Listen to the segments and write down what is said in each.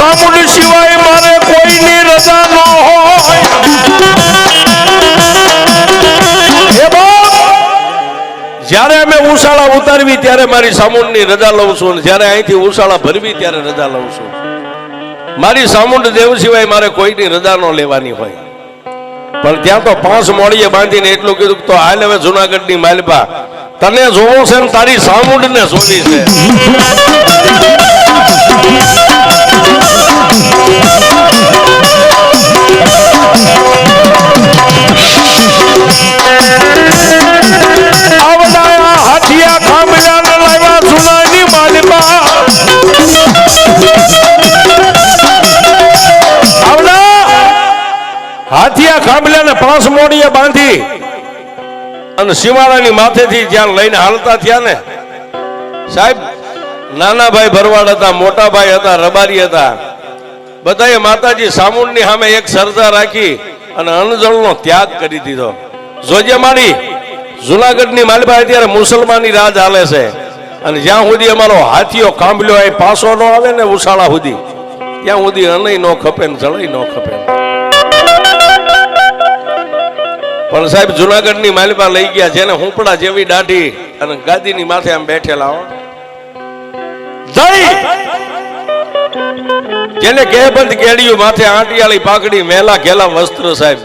સામુંડ સિવાય મારે કોઈની રજા ન હોય. જ્યારે અમે ઉશાળા ઉતારવી, ત્યારે મારી સામુંડની રજા લઉં છું અને જ્યારે અહીંથી ઉશાળા ભરવી, ત્યારે રજા લઉં છું. મારી સામુંડ દેવ સિવાય મારે કોઈની રજા ન લેવાની હોય. પણ ત્યાં તો પાંચ મોડીએ બાંધીને એટલું કીધું તો હાલ હવે જુનાગઢની માલપા તને જોવો છે ને તારી સામુંડને જોવી છે. હાથિયા ખાંભલાને પાંચ મોડીએ બાંધી અને સીમાડાની માથેથી જ્યાં લઈને હાલતા થયા ને, સાહેબ નાના ભાઈ ભરવાડ હતા મોટા ભાઈ હતા, રબારી હતા. બધાએ માતાજી સામુંડની સામે એક સરદાર રાખી અને અણજળનો ત્યાગ કરી દીધો. જોજે મારી જુનાગઢની માલબા અત્યારે મુસલમાની રાજ હાલે છે. અને જ્યાં સુધી અમારો હાથીઓ કાંબલ્યો એ પાસો ન આવે ને ઉશાળા સુધી, ત્યાં સુધી અનય નો ખપે ને જળય નો ખપે. પણ સાહેબ જુનાગઢની માલબા લઈ ગયા જેને હુંપડા જેવી દાઢી અને ગાદીની માથે આમ બેઠેલા હો. જેને કેબંધ કેડિયું માથે આંટિયાળી પાકડી મેલા ઘેલા વસ્ત્ર સાહેબ.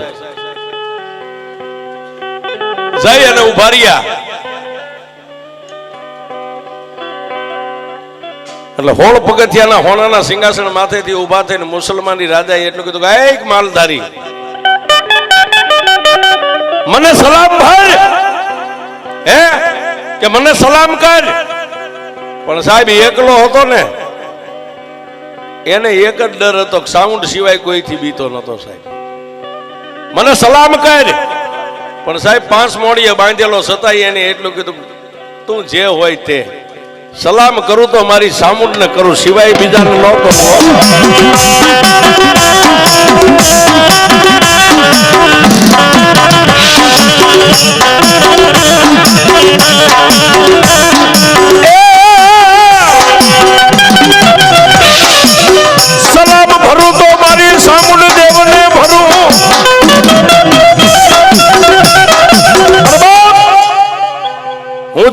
જઈ અને ઊભા રહ્યા. એટલે હોળ પગથિયાના હોણાના સિંહાસન માથેથી ઊભા થઈને મુસલમાની રાજાએ એટલું કીધું કે એક માલધારી. મને સલામ ભર હે? કે મને સલામ કર? પણ સાહેબ એકલો હતો ને, એને એક જ ડર હતો સાઉન્ડ સિવાય કોઈથી બીતો નતો સાહેબ. મને સલામ કર. પણ સાહેબ, પાંચ મોડીએ બાંધેલો છતાંય એને એટલું કીધું, તું જે હોય તે. સલામ કરું તો મારી સામુંડ ને કરું, સિવાય બીજાને ન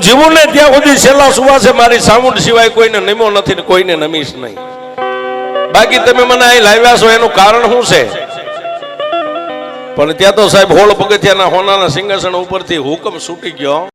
જીવું ને ત્યાં સુધી છેલ્લા સુવાસે મારી સામુંડ સિવાય કોઈને નમ્યો નથી ને કોઈને નમીશ નહીં. બાકી તમે મને અહીં લાવ્યા છો, એનું કારણ શું છે? પણ ત્યાં તો સાહેબ હોળ પગથિયાના હોનાના સિંહાસન ઉપરથી હુકમ છૂટી ગયો.